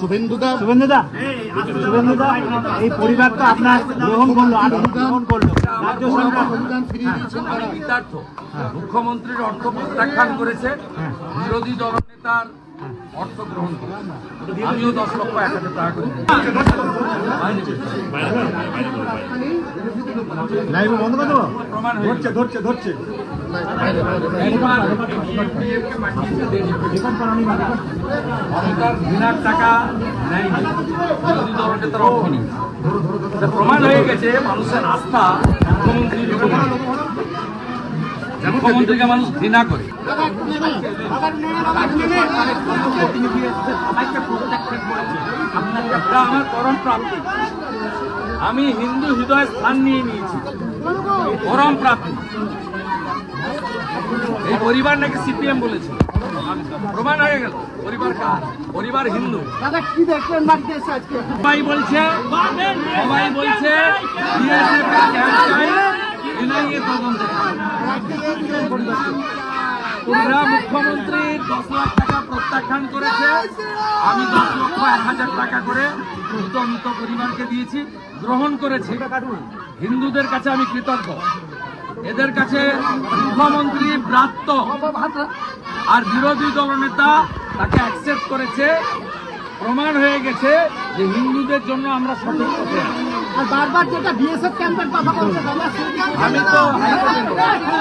শুভেন্দুদা। শুভেন্দুদা? শুভেন্দুদা এই পরিবার তো আপনার গ্রহণ করল গ্রহণ করল। রাজ্য সরকার। অনুদান ফিরিয়ে দিয়েছেন আমি তারা কৃতার্থ মুখ্যমন্ত্রীর অর্থ প্রত্যাখ্যান করেছে। বিরোধী দলনেতার অর্থ গ্রহণ আমিও দশ লক্ষ এক হাজার টাকা করে প্রমাণ হয়ে গেছে। ধরছে ধরছে টাকা নেয়নি বিরোধী অর্থ প্রমাণ হয়ে মানুষের আস্থা মুখ্যমন্ত্রীর। মুখ্যমন্ত্রীকে মানুষ ঘৃণা করে। আমি হিন্দু হৃদয় স্থান নিয়ে নিয়েছি। পরম প্রাপ্তি। এই পরিবার নাকি সিপিএম বলেছে। প্রমাণ হয়ে গেল। পরিবার কার? পরিবার হিন্দু। সবাই বলছে সবাই বলছে তোমরা মুখ্যমন্ত্রী দশ লাখ টাকা প্রত্যাখ্যান করেছে। আমি দশ লক্ষ এক হাজার টাকা করে মৃত পরিবারকে দিয়েছি, গ্রহণ করেছে। হিন্দুদের কাছে আমি কৃতজ্ঞ। এদের কাছে মুখ্যমন্ত্রী ব্রাত্য আর বিরোধী দলনেতা তাকে অ্যাকসেপ্ট করেছে। প্রমাণ হয়ে গেছে যে হিন্দুদের জন্য আমরা সঠিক। আর বারবার যেটা বিএসএফ ক্যাম্পের কথা বলছে দাদা আমি তো হাইকোর্টে